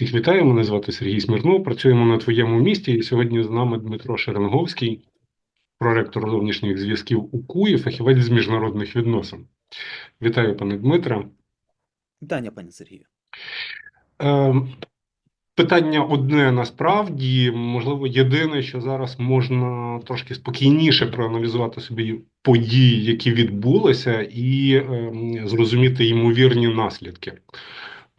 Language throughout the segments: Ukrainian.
Всіх вітаю, мене звати Сергій Смірнов. Працюємо на твоєму місті. І сьогодні з нами Дмитро Шеренговський, проректор зовнішніх зв'язків УКУ і фахівець з міжнародних відносин. Вітаю, пане Дмитре. Вітання, пане Сергію. Е, питання одне насправді, можливо, єдине, що зараз можна трошки спокійніше проаналізувати собі події, які відбулися, і е, зрозуміти ймовірні наслідки.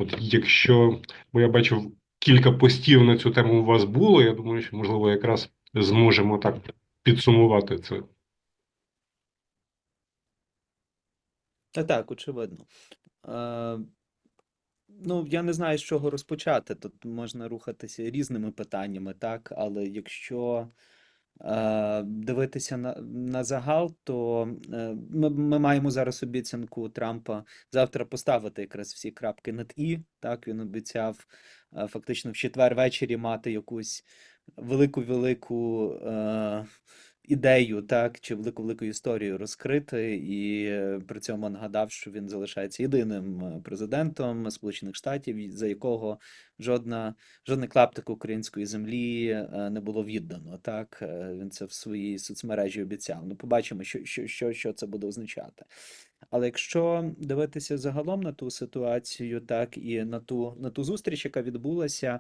От якщо, бо я бачив кілька постів на цю тему у вас було, я думаю, що можливо якраз зможемо так підсумувати це. Та так, очевидно. Е, ну, я не знаю, з чого розпочати. Тут можна рухатися різними питаннями, так, але якщо дивитися на, на загал, то е, ми, ми маємо зараз обіцянку Трампа завтра поставити якраз всі крапки над І. Так, він обіцяв е, фактично в четвер ввечері мати якусь велику-велику е, ідею, так, чи велику-велику історію розкрити, і е, при цьому нагадав, що він залишається єдиним е, президентом Сполучених Штатів, за якого жодна, жодний клаптик української землі е, не було віддано. Так, він це в своїй соцмережі обіцяв. Ну, побачимо, що, що, що, що це буде означати. Але якщо дивитися загалом на ту ситуацію, так і на ту, на ту зустріч, яка відбулася,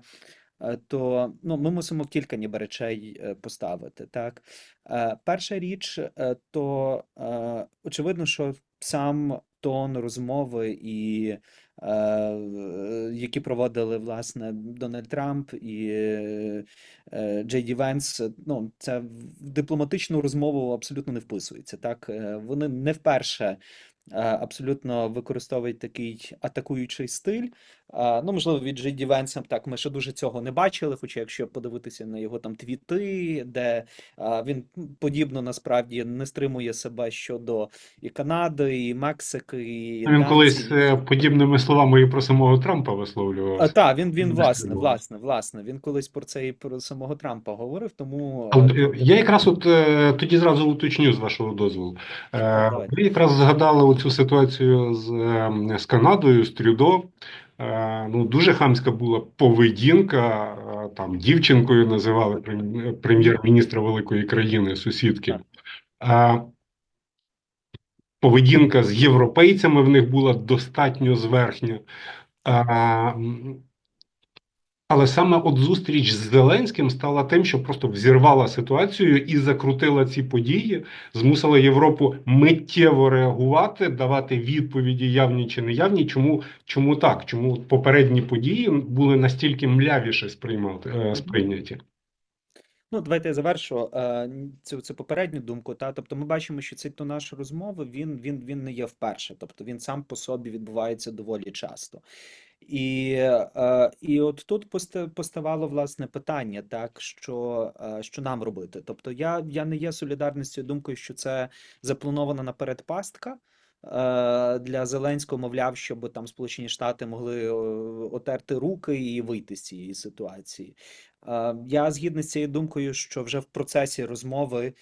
то ну, ми мусимо кілька ніби речей е, поставити. Так? Е, Перша річ, е, то е, очевидно, що сам тон розмови і е, е, які проводили власне Дональд Трамп і е, е, Джей Ді Венс, ну це в дипломатичну розмову абсолютно не вписується. Так Е, вони не вперше е, абсолютно використовують такий атакуючий стиль. Ну, можливо, від Джей Ді так ми ще дуже цього не бачили. Хоча, якщо подивитися на його там твіти, де він подібно насправді не стримує себе щодо і Канади, і Мексики, і Він Данції. колись е, подібними словами і про самого Трампа А, висловлював. та, він, він власне, власне, власне, він колись про це і про самого Трампа говорив, тому А е, е, Я якраз от е, тоді зразу уточню з вашого дозволу. Е. Ви якраз згадали оцю ситуацію з, е, з Канадою, з Трюдо. Е, Ну, дуже хамська була поведінка. е, Там дівчинкою називали прем'єр-міністра великої країни, сусідки. Е, Поведінка з європейцями в них була достатньо зверхня. Але саме от зустріч з Зеленським стала тим, що просто взірвала ситуацію і закрутила ці події, змусила Європу миттєво реагувати, давати відповіді явні чи неявні. Чому, чому так? Чому попередні події були настільки млявіше сприймати, е, сприйняті? Ну, давайте я завершу е, цю, цю попередню думку. Та тобто, ми бачимо, що цей то наш розмови він, він, він не є вперше, тобто він сам по собі відбувається доволі часто. І, е, і от тут поставало власне питання, так що, е, що нам робити. Тобто, я, я не є цією думкою, що це запланована наперед пастка. е, Для Зеленського, мовляв, щоб там Сполучені Штати могли отерти руки і вийти з цієї ситуації. Я згідний з цією думкою, що вже в процесі розмови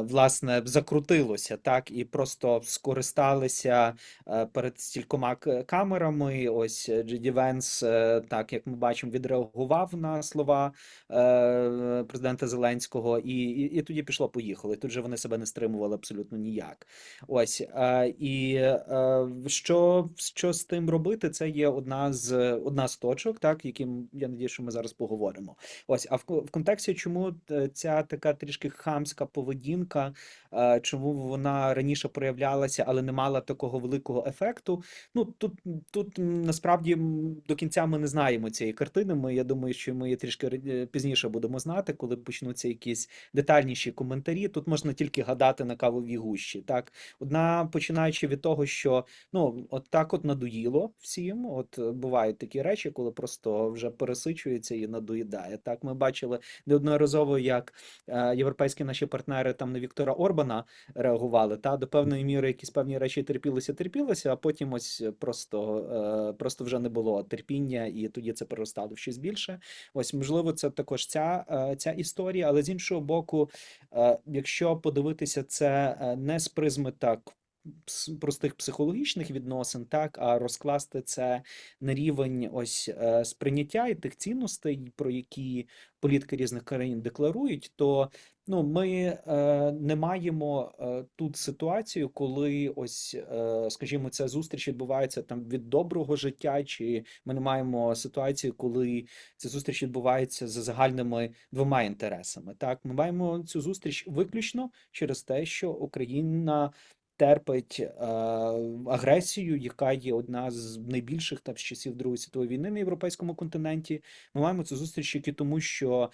власне закрутилося так, і просто скористалися е, перед стількома камерами. Ось е, Джеді Венс, е, так як ми бачимо, відреагував на слова е, президента Зеленського, і, і, і тоді пішло поїхало. І тут же вони себе не стримували абсолютно ніяк. Ось е, і е, що, що з тим робити? Це є одна з одна з точок, так яким я надію, що ми зараз поговоримо. Ось, а в, в контексті, чому е, ця така трішки хамська поведінка, е, чому вона раніше проявлялася, але не мала такого великого ефекту. Ну тут, тут насправді до кінця ми не знаємо цієї картини. Ми я думаю, що ми її трішки пізніше будемо знати, коли почнуться якісь детальніші коментарі. Тут можна тільки гадати на кавовій гущі. Так, одна починаючи від того, що ну от так от надоїло всім. От е, бувають такі речі, коли просто вже пересичується і надоїдає. Так, ми бачили неодноразово, як е, європейські наші партнери там на Віктора Орбана реагували. Та до певної міри якісь певні речі терпілося, терпілося, а потім ось просто, е, просто вже не було терпіння, і тоді це переростало в щось більше. Ось можливо, це також ця, е, ця історія, але з іншого боку, е, якщо подивитися це не з призми так простих психологічних відносин, так, а розкласти це на рівень ось сприйняття і тих цінностей, про які політики різних країн декларують, то ну, ми е, не маємо е, тут ситуацію, коли ось, е, скажімо, ця зустріч відбувається там від доброго життя, чи ми не маємо ситуацію, коли ця зустріч відбувається за загальними двома інтересами. Так, ми маємо цю зустріч виключно через те, що Україна терпить е, агресію, яка є одна з найбільших там з часів Другої світової війни на європейському континенті. Ми маємо цю зустріч тільки тому, що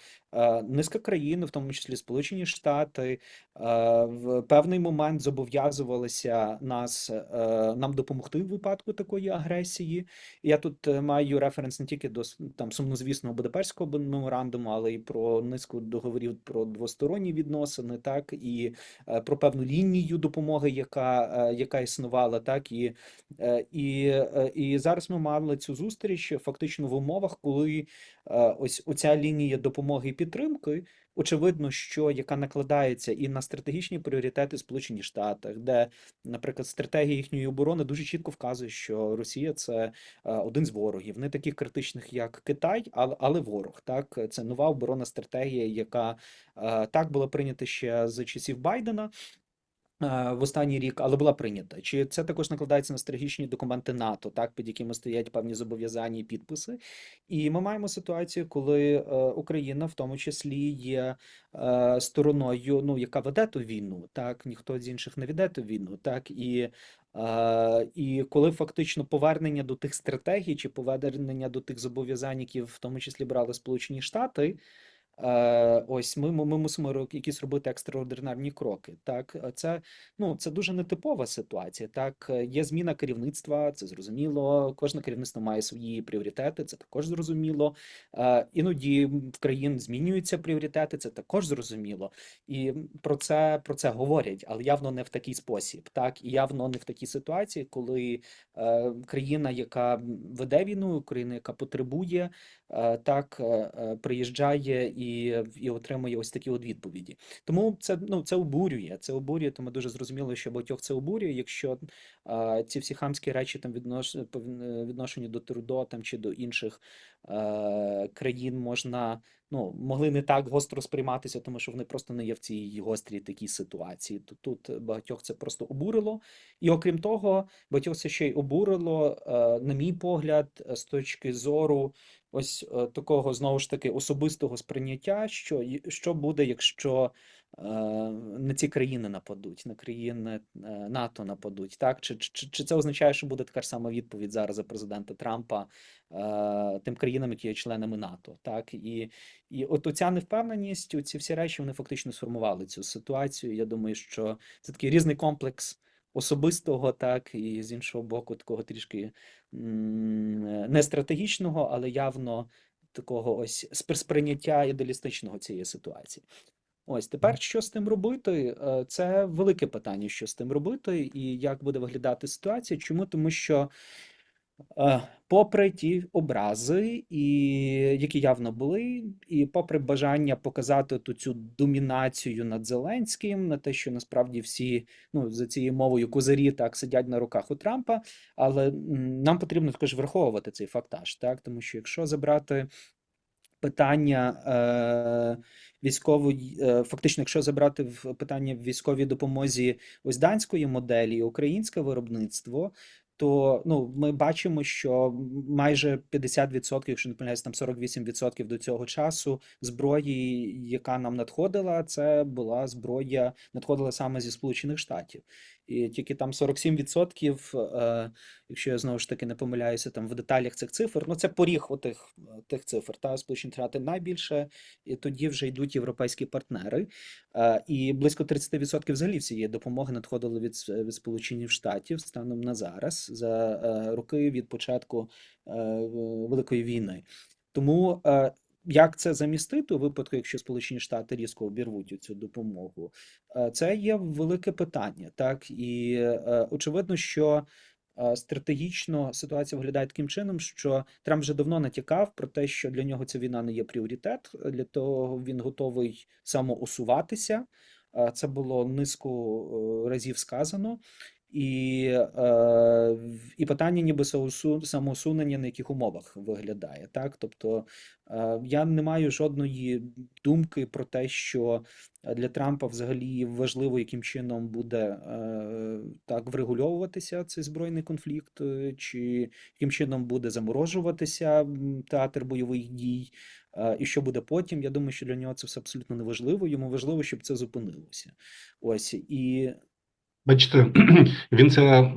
низка країн, в тому числі Сполучені Штати, е, в певний момент зобов'язувалися нас е, нам допомогти в випадку такої агресії. Я тут е, маю референс не тільки до там сумнозвісного Будапештського меморандуму, але й про низку договорів про двосторонні відносини, так і е, про певну лінію допомоги, яка, е, яка існувала, так і, е, і, е, і зараз ми мали цю зустріч фактично в умовах, коли е, ось оця лінія допомоги і підтримки. Очевидно, що яка накладається і на стратегічні пріоритети Сполучені Штати, де, наприклад, стратегія їхньої оборони дуже чітко вказує, що Росія це е, один з ворогів, не таких критичних, як Китай, але, але ворог. Так, це нова оборонна стратегія, яка е, так була прийнята ще з часів Байдена. Е, В останній рік, але була прийнята. Чи це також накладається на стратегічні документи НАТО, так під якими стоять певні зобов'язання і підписи? І ми маємо ситуацію, коли е, Україна, в тому числі, є е, стороною, ну яка веде ту війну, так ніхто з інших не веде ту війну, так і. І коли фактично повернення до тих стратегій чи повернення до тих зобов'язань, які в тому числі брали Сполучені Штати, ось ми, ми, мусимо якісь робити екстраординарні кроки. Так, Е, це ну це дуже нетипова ситуація. Так, Е, є зміна керівництва, це зрозуміло. Кожне керівництво має свої пріоритети, це також зрозуміло. Е, Іноді в країн змінюються пріоритети, це також зрозуміло. І про це про це говорять, але явно не в такий спосіб, так і явно не в такій ситуації, коли е, країна, яка веде війну, країна, яка потребує, е, так е, е, приїжджає і, і отримує ось такі от відповіді. Тому це ну це обурює. Це обурює, тому дуже зрозуміло, що багатьох це обурює, якщо е, ці всі хамські речі там віднош, е, відношені до Трудо там чи до інших е, країн можна ну, могли не так гостро сприйматися, тому що вони просто не є в цій гострій такій ситуації. Тут, тут багатьох це просто обурило. І окрім того, багатьох це ще й обурило, е, на мій погляд, е, з точки зору ось е, такого знову ж таки особистого сприйняття, що, що буде, якщо е, на ці країни нападуть, на країни е, НАТО нападуть, так? Чи, чи, чи це означає, що буде така ж сама відповідь зараз за президента Трампа е, тим країнам, які є членами НАТО, так? І, і от оця невпевненість, оці всі речі, вони фактично сформували цю ситуацію. Я думаю, що це такий різний комплекс особистого, так, і з іншого боку, такого трішки не стратегічного, але явно такого ось спр- сприйняття ідеалістичного цієї ситуації. Ось тепер що з тим робити? Е, Це велике питання, що з тим робити, і як буде виглядати ситуація. Чому? Тому що Е, Попри ті образи, і які явно були, і попри бажання показати ту цю домінацію над Зеленським, на те, що насправді всі ну за цією мовою козирі так сидять на руках у Трампа, але нам потрібно також враховувати цей фактаж, так? Тому що якщо забрати питання е, військової, е, фактично, якщо забрати в питання в військовій допомозі ось данської моделі, українське виробництво, то ну, ми бачимо, що майже 50%, якщо не помиляюсь, там 48% до цього часу зброї, яка нам надходила, це була зброя, надходила саме зі Сполучених Штатів. І тільки там 47%, е, якщо я знову ж таки не помиляюся, там в деталях цих цифр, ну це поріг отих тих цифр. Та Сполучені Штати найбільше, і тоді вже йдуть європейські партнери. Е, І близько 30% взагалі всієї допомоги надходило від, від Сполучених Штатів станом на зараз за е, роки від початку Великої війни. Тому як це замістити у випадку, якщо Сполучені Штати різко обірвуть цю допомогу? Е, Це є велике питання, так і е, очевидно, що е, стратегічно ситуація виглядає таким чином, що Трамп вже давно натякав про те, що для нього ця війна не є пріоритет. Для того він готовий самоусуватися. Це було низку разів сказано. І, е, і питання ніби самоусунення на яких умовах виглядає, так? Тобто е, я не маю жодної думки про те, що для Трампа взагалі важливо, яким чином буде е, так врегульовуватися цей збройний конфлікт, е, чи яким чином буде заморожуватися театр бойових дій, е, і що буде потім. Я думаю, що для нього це все абсолютно не важливо. Йому важливо, щоб це зупинилося. Ось і Бачите, він це,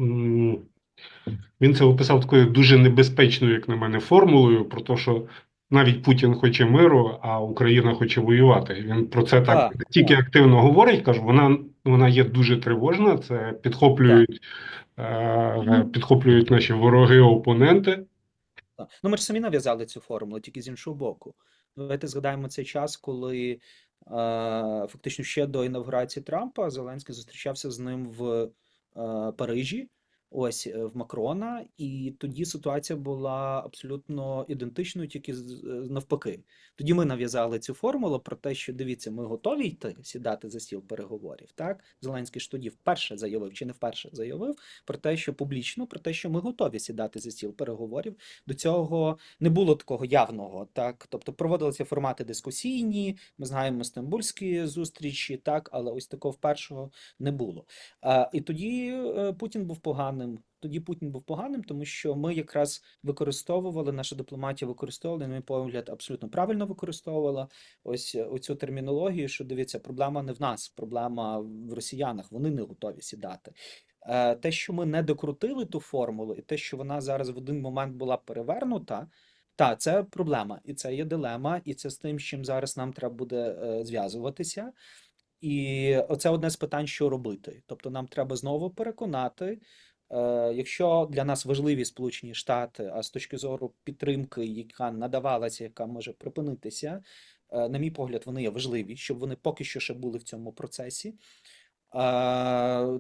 він це описав такою дуже небезпечною, як на мене, формулою про те, що навіть Путін хоче миру, а Україна хоче воювати. Він про це так Так, тільки так. активно говорить. Кажу, вона, вона є дуже тривожна. Це підхоплюють, е, підхоплюють наші вороги, опоненти. Ну, ми ж самі нав'язали цю формулу, тільки з іншого боку. Давайте згадаємо цей час, коли фактично ще до інавгурації Трампа Зеленський зустрічався з ним в е, Парижі, ось е, в Макрона, і тоді ситуація була абсолютно ідентичною, тільки е, навпаки. Тоді ми нав'язали цю формулу про те, що дивіться, ми готові йти сідати за стіл переговорів. Так, Зеленський ж тоді вперше заявив, чи не вперше заявив про те, що публічно, про те, що ми готові сідати за стіл переговорів. До цього не було такого явного, так тобто проводилися формати дискусійні. Ми знаємо стамбульські зустрічі, так, але ось такого впершого не було. А, і тоді е, Путін був поганим. Тоді Путін був поганим, тому що ми якраз використовували, наша дипломатія використовувала, на мій погляд, абсолютно правильно використовувала ось е, оцю термінологію, що дивіться, проблема не в нас, проблема в росіянах, вони не готові сідати. Е, Те, що ми не докрутили ту формулу, і те, що вона зараз в один момент була перевернута, та це проблема, і це є дилема, і це з тим, з чим зараз нам треба буде е, зв'язуватися. І оце одне з питань, що робити. Тобто, нам треба знову переконати, якщо для нас важливі Сполучені Штати, а з точки зору підтримки, яка надавалася, яка може припинитися, е, на мій погляд, вони є важливі, щоб вони поки що ще були в цьому процесі.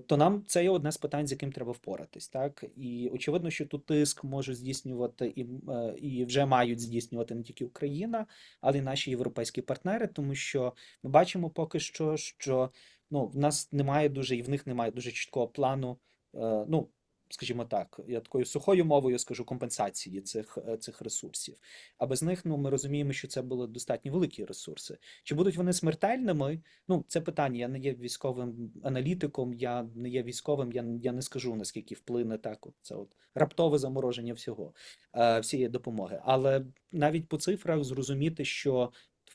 То нам це є одне з питань, з яким треба впоратись, так і очевидно, що тут тиск може здійснювати е, і вже мають здійснювати не тільки Україна, але й наші європейські партнери, тому що ми бачимо поки що, що ну в нас немає дуже і в них немає дуже чіткого плану. Е, Ну скажімо так, я такою сухою мовою скажу компенсації цих, е, цих ресурсів. А без них, ну ми розуміємо, що це були достатньо великі ресурси. Чи будуть вони смертельними? Ну, це питання. Я не є військовим аналітиком, я не є військовим, я, я не скажу, наскільки вплине так. От, це от раптове замороження всього, е, всієї допомоги. Але навіть по цифрах зрозуміти, що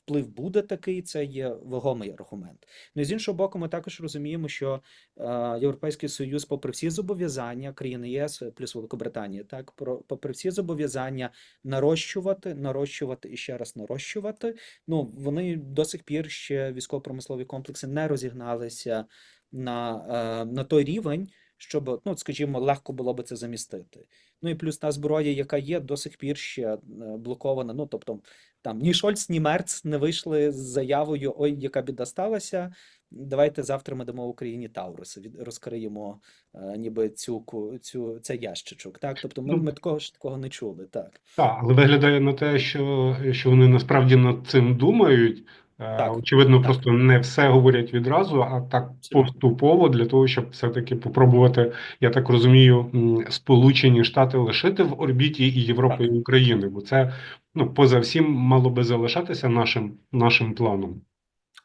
вплив буде такий, це є вагомий аргумент. Ну і з іншого боку, ми також розуміємо, що е, Європейський Союз, попри всі зобов'язання країни ЄС плюс Великобританія, так про попри всі зобов'язання нарощувати, нарощувати і ще раз нарощувати. Ну вони до сих пір ще військово-промислові комплекси не розігналися на, е, на той рівень, щоб, ну, скажімо, легко було би це замістити. Ну і плюс та зброя, яка є, до сих пір ще е, блокована. Ну, тобто, там ні Шольц, ні Мерц не вийшли з заявою: Ой, яка біда сталася. Давайте завтра ми дамо Україні Тауруси, від розкриємо е, ніби цю цю цей ящичок. Так, тобто ми, Ну, ми такого ж такого не чули. Так, Так, але виглядає на те, що, що вони насправді над цим думають. Е, Так, Очевидно, так. просто не все говорять відразу, а так поступово для того, щоб все-таки попробувати, я так розумію, Сполучені Штати лишити в орбіті і Європи, і України, бо це ну поза всім мало би залишатися нашим нашим планом.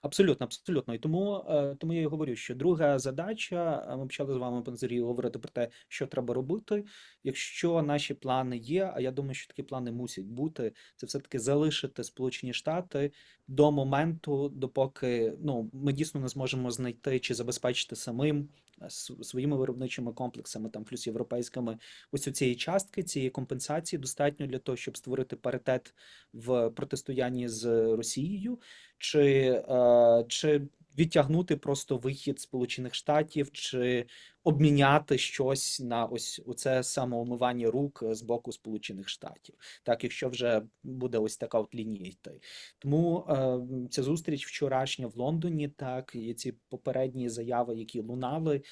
Абсолютно, абсолютно. І тому, е, тому я і говорю, що друга задача, ми почали з вами, пан Сергій, говорити про те, що треба робити. Якщо наші плани є, а я думаю, що такі плани мусять бути, це все-таки залишити Сполучені Штати до моменту, допоки ну, ми дійсно не зможемо знайти чи забезпечити самим своїми виробничими комплексами, там плюс європейськими, ось у цієї частки, цієї компенсації достатньо для того, щоб створити паритет в протистоянні з Росією. Чи, е, чи відтягнути просто вихід Сполучених Штатів, чи обміняти щось на ось оце самоомивання рук з боку Сполучених Штатів, так якщо вже буде ось така от лінія йти. Тому е, ця зустріч вчорашня в Лондоні, так і ці попередні заяви, які лунали. Е,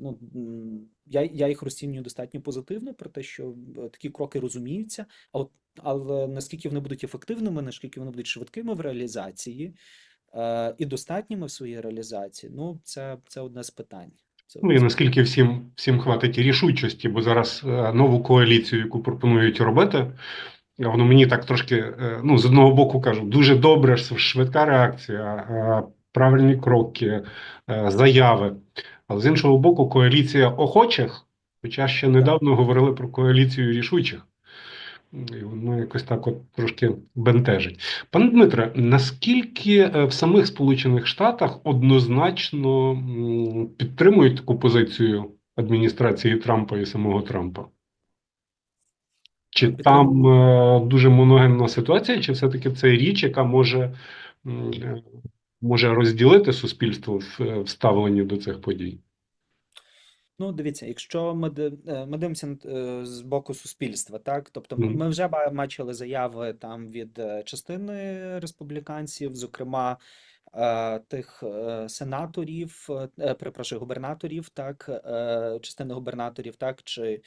ну, я, я їх розцінюю достатньо позитивно про те, що е, такі кроки розуміються. А от але наскільки вони будуть ефективними, наскільки вони будуть швидкими в реалізації е, і достатніми в своїй реалізації, ну це, це одне з питань. Це, Ну і наскільки всім, всім хватить рішучості, бо зараз е, нову коаліцію, яку пропонують робити, воно мені так трошки, е, ну, з одного боку кажу, дуже добре, швидка реакція, е, правильні кроки, е, заяви. Але з іншого боку, коаліція охочих, хоча ще недавно говорили про коаліцію рішучих. І воно якось так от трошки бентежить. Пане Дмитре, наскільки е, в самих Сполучених Штатах однозначно підтримують таку позицію адміністрації Трампа і самого Трампа? Чи Ну, там е, дуже моногенна ситуація, чи все-таки це річ, яка може, е, може розділити суспільство е, в ставленні до цих подій? Ну, дивіться, якщо ми, е, ми дивимося е, з боку суспільства, так, тобто ми, ми вже бачили заяви там від е, частини республіканців, зокрема тих сенаторів, перепрошую, губернаторів, так, частини губернаторів, так, чи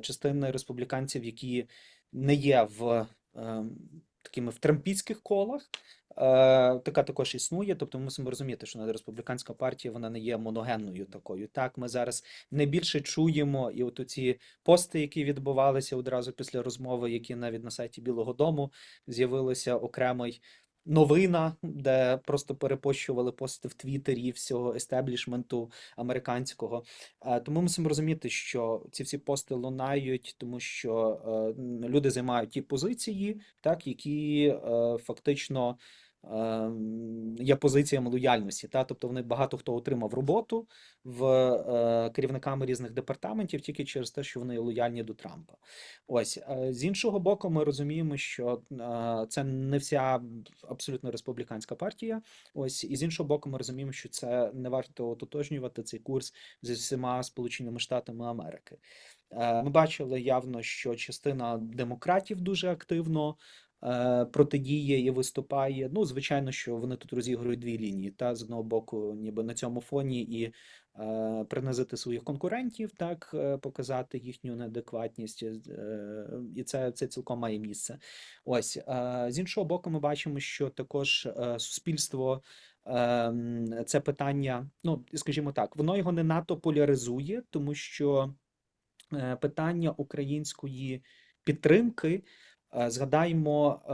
частини республіканців, які не є в е, такими в трампійських колах. Е, така також існує, тобто ми мусимо розуміти, що республіканська партія вона не є моногенною такою. Так, ми зараз найбільше чуємо, і от ці пости, які відбувалися одразу після розмови, які навіть на сайті Білого Дому з'явилося окремий новина, де просто перепощували пости в Твіттері всього естеблішменту американського. Е, Тому мусимо розуміти, що ці всі пости лунають, тому що е, люди займають ті позиції, так, які фактично. Ем, Є позиціями лояльності, та тобто вони багато хто отримав роботу в е, керівниками різних департаментів тільки через те, що вони лояльні до Трампа. Ось е, з іншого боку, ми розуміємо, що е, це не вся абсолютно республіканська партія. Ось і з іншого боку, ми розуміємо, що це не варто ототожнювати цей курс зі всіма Сполученими Штатами Америки. Ми бачили явно, що частина демократів дуже активно протидіє і виступає. Ну, звичайно, що вони тут розігрують дві лінії. Та з одного боку, ніби на цьому фоні і е, принизити своїх конкурентів, так е, показати їхню неадекватність, е, і це, це цілком має місце. Ось е, з іншого боку, ми бачимо, що також е, суспільство. ем, Це питання, ну скажімо так, воно його не надто поляризує, тому що е, питання української підтримки. Е, Згадаємо, е,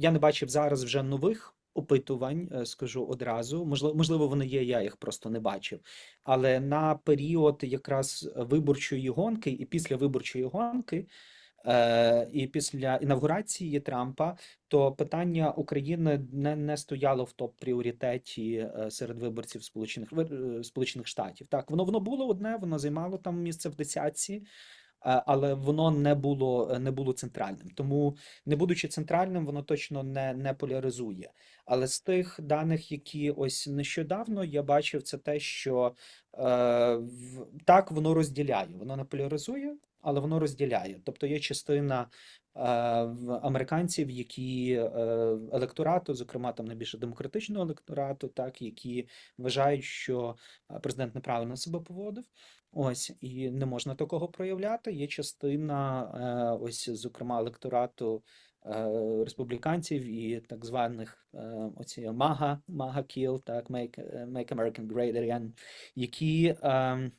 я не бачив зараз вже нових опитувань, е, скажу одразу. Можливо, можливо, вони є, я їх просто не бачив. Але на період якраз виборчої гонки і після виборчої гонки. І після інавгурації Трампа то питання України не, не стояло в топ-пріоритеті е, серед виборців Сполучених Сполучених Штатів. Так, воно воно було одне, воно займало там місце в десятці, але воно не було не було центральним. Тому, не будучи центральним, воно точно не, не поляризує. Але з тих даних, які ось нещодавно я бачив, це те, що е, так воно розділяє, воно не поляризує, але воно розділяє. Тобто є частина. е, Американців, які е, електорату, зокрема там найбільше демократичного електорату, так які вважають, що е, президент неправильно себе поводив. Ось і не можна такого проявляти. Є частина, е, ось, зокрема, електорату е, республіканців і так званих е, оці мага, мага кіл, так make, make American Great Again, які. ем,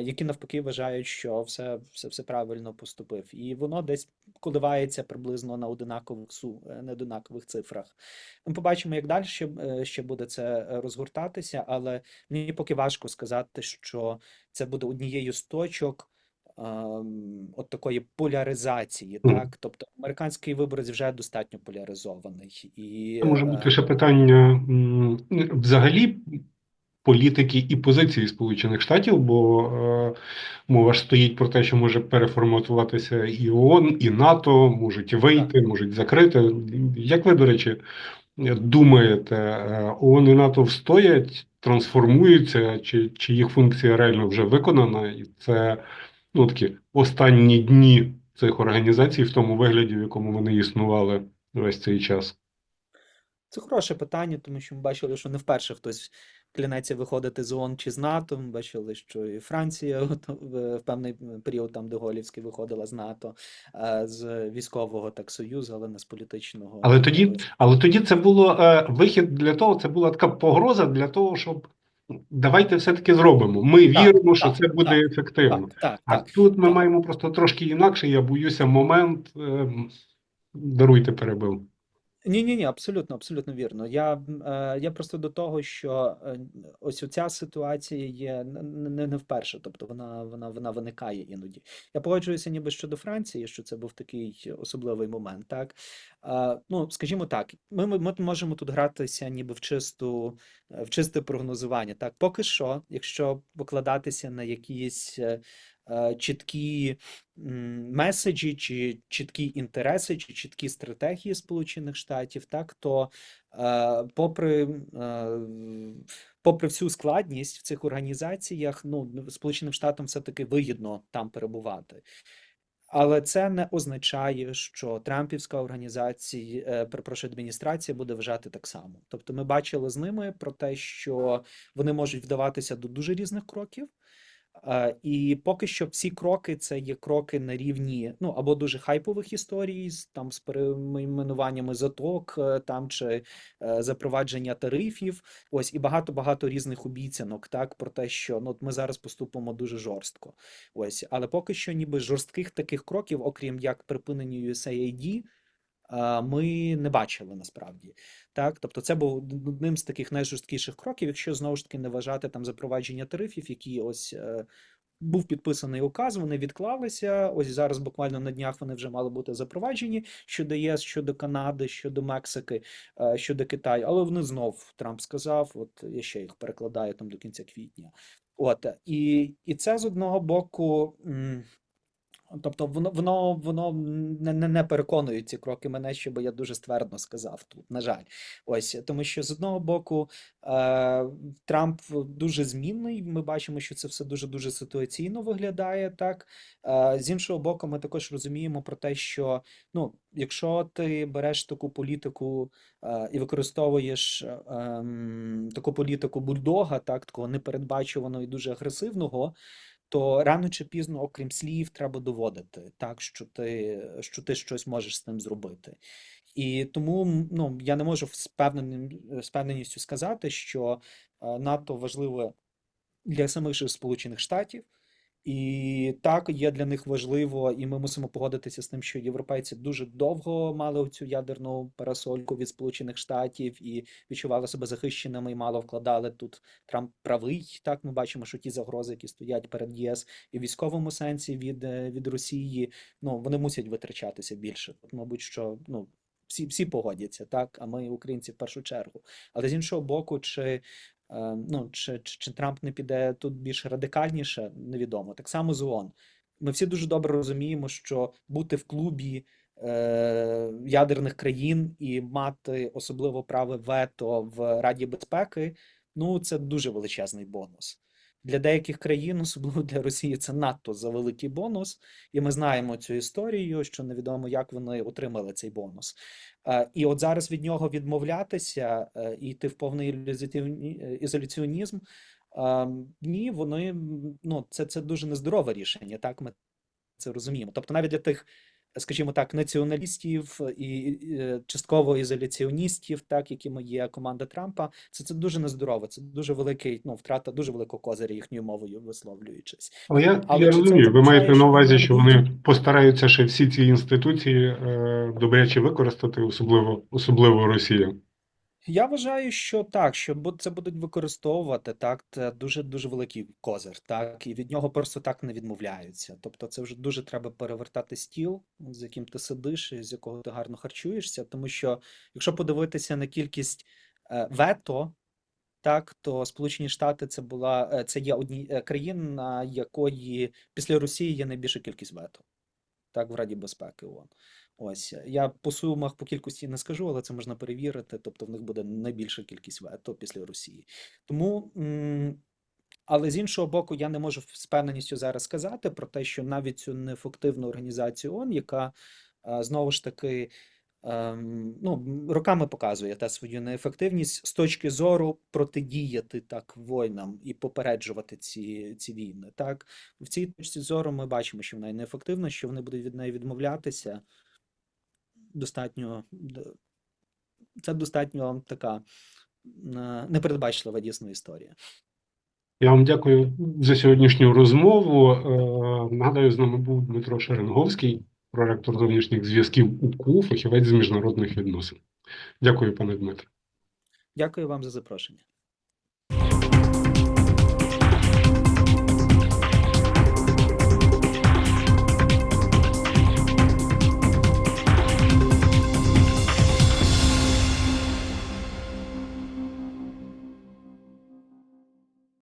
Які навпаки вважають, що все, все, все правильно поступив, і воно десь коливається приблизно на одинакових су, е, на одинакових цифрах. Ми побачимо, як далі ще, е, ще буде це е, розгортатися, але мені поки важко сказати, що це буде однією з точок ем, от такої поляризації, так? Тобто американський виборець вже достатньо поляризований. І Це може е, бути ще питання взагалі політики і позиції Сполучених Штатів, бо е, мова ж стоїть про те, що може переформатуватися і ООН, і НАТО, можуть вийти, можуть закрити. Як ви, до речі, думаєте, е, ООН і НАТО встоять, трансформуються, чи, чи їх функція реально вже виконана, і це ну, такі останні дні цих організацій в тому вигляді, в якому вони існували весь цей час? Це хороше питання, тому що ми бачили, що не вперше хтось клянеться виходити з ООН чи з НАТО. Ми бачили, що і Франція в певний період, там де Голівський виходила з НАТО, е, з військового так союзу, але не з політичного. Але тоді, е, але тоді це було е, вихід для того, це була така погроза для того, щоб давайте все-таки зробимо. Ми Так, віримо, що так, це буде так, ефективно. Так, так, А так. тут ми так. маємо просто трошки інакше. Я боюся, момент. ем, Даруйте, перебив. Ні, ні, ні, абсолютно, абсолютно вірно. Я, е, я просто до того, що е, ось ця ситуація є не, не вперше, тобто вона, вона, вона виникає іноді. Я погоджуюся ніби щодо Франції, що це був такий особливий момент, так? Е, ну, скажімо так, ми, ми, можемо тут гратися ніби в чисту, в чисте прогнозування. Так, поки що, якщо покладатися на якісь чіткі меседжі, чи чіткі інтереси, чи чіткі стратегії Сполучених Штатів, так то е, попри, е, попри всю складність в цих організаціях, ну Сполученим Штатам все-таки вигідно там перебувати. Але це не означає, що Трампівська організація, е, перепрошую, адміністрація буде вважати так само. Тобто, ми бачили з ними про те, що вони можуть вдаватися до дуже різних кроків. І поки що всі кроки це є кроки на рівні ну або дуже хайпових історій, там з перейменуваннями заток, е, там чи е, запровадження тарифів. Ось і багато багато різних обіцянок, так про те, що ну ми зараз поступимо дуже жорстко. Ось, але поки що, ніби жорстких таких кроків, окрім як припинення USAID, ми не бачили насправді. Так, тобто це був одним з таких найжорсткіших кроків, якщо знову ж таки не вважати там запровадження тарифів, які ось е, був підписаний указ, вони відклалися. Ось зараз буквально на днях вони вже мали бути запроваджені щодо ЄС, щодо Канади, щодо Мексики, е, щодо Китаю. Але вони знов Трамп сказав: от я ще їх перекладаю там до кінця квітня. От і, і це з одного боку. Тобто воно воно воно не, не, не переконує ці кроки мене, що я дуже ствердно сказав тут. На жаль, ось тому, що з одного боку е, Трамп дуже змінний. Ми бачимо, що це все дуже дуже ситуаційно виглядає. Так е, з іншого боку, ми також розуміємо про те, що ну, якщо ти береш таку політику е, і використовуєш е, ем, таку політику бульдога, так такого непередбачуваного і дуже агресивного то рано чи пізно, окрім слів, треба доводити так, що ти, що ти щось можеш з ним зробити. І тому ну, я не можу з впевненістю сказати, що е, НАТО важливе для самих же Сполучених Штатів. І так є для них важливо, і ми мусимо погодитися з тим, що європейці дуже довго мали цю ядерну парасольку від Сполучених Штатів і відчували себе захищеними і мало вкладали тут. Трамп правий. Так ми бачимо, що ті загрози, які стоять перед ЄС і в військовому сенсі від, е, від Росії, ну вони мусять витрачатися більше. От, мабуть, що ну. Всі, всі погодяться, так, а ми, українці, в першу чергу. Але з іншого боку, чи ну, чи, чи, чи Трамп не піде тут більш радикальніше, невідомо. Так само з ООН. Ми всі дуже добре розуміємо, що бути в клубі е, ядерних країн і мати особливо право вето в Раді безпеки, ну це дуже величезний бонус. Для деяких країн, особливо для Росії, це надто за великий бонус, і ми знаємо цю історію, що невідомо, як вони отримали цей бонус. Е, І от зараз від нього відмовлятися е, і йти в повний е, ізоляціонізм. е, Ні, вони ну це, це дуже нездорове рішення. Так ми це розуміємо. Тобто, навіть для тих, скажімо так, націоналістів і е, частково ізоляціоністів, так якими є команда Трампа, це це дуже нездорово. Це дуже великий, ну втрата дуже великого козиря їхньою мовою висловлюючись. Але я, Але я розумію. це ви маєте на увазі, що вони постараються ще всі ці інституції е, добряче використати, особливо, особливо Росія. Я вважаю, що так, що бу- це будуть використовувати так, це дуже дуже великий козир, так, і від нього просто так не відмовляються. Тобто, це вже дуже треба перевертати стіл, з яким ти сидиш і з якого ти гарно харчуєшся. Тому що, якщо подивитися на кількість е, вето, так, то Сполучені Штати це була е, це є одні е, країна, якої після Росії є найбільша кількість вето, так, в Раді безпеки ООН. Ось я по сумах по кількості не скажу, але це можна перевірити. Тобто в них буде найбільша кількість вето після Росії. Тому, але з іншого боку, я не можу з певненістю зараз сказати про те, що навіть цю неефективну організацію ООН, яка е, знову ж таки ем, ну, роками показує та свою неефективність з точки зору протидіяти так воїнам і попереджувати ці, ці війни. Так, в цій точці зору ми бачимо, що вона неефективна, що вони будуть від неї відмовлятися достатньо це достатньо така е, непередбачлива дійсно історія. Я вам дякую за сьогоднішню розмову. Е, Нагадаю, з нами був Дмитро Шеренговський, проректор зовнішніх зв'язків УКУ, фахівець з міжнародних відносин. Дякую, пане Дмитре. Дякую вам за запрошення.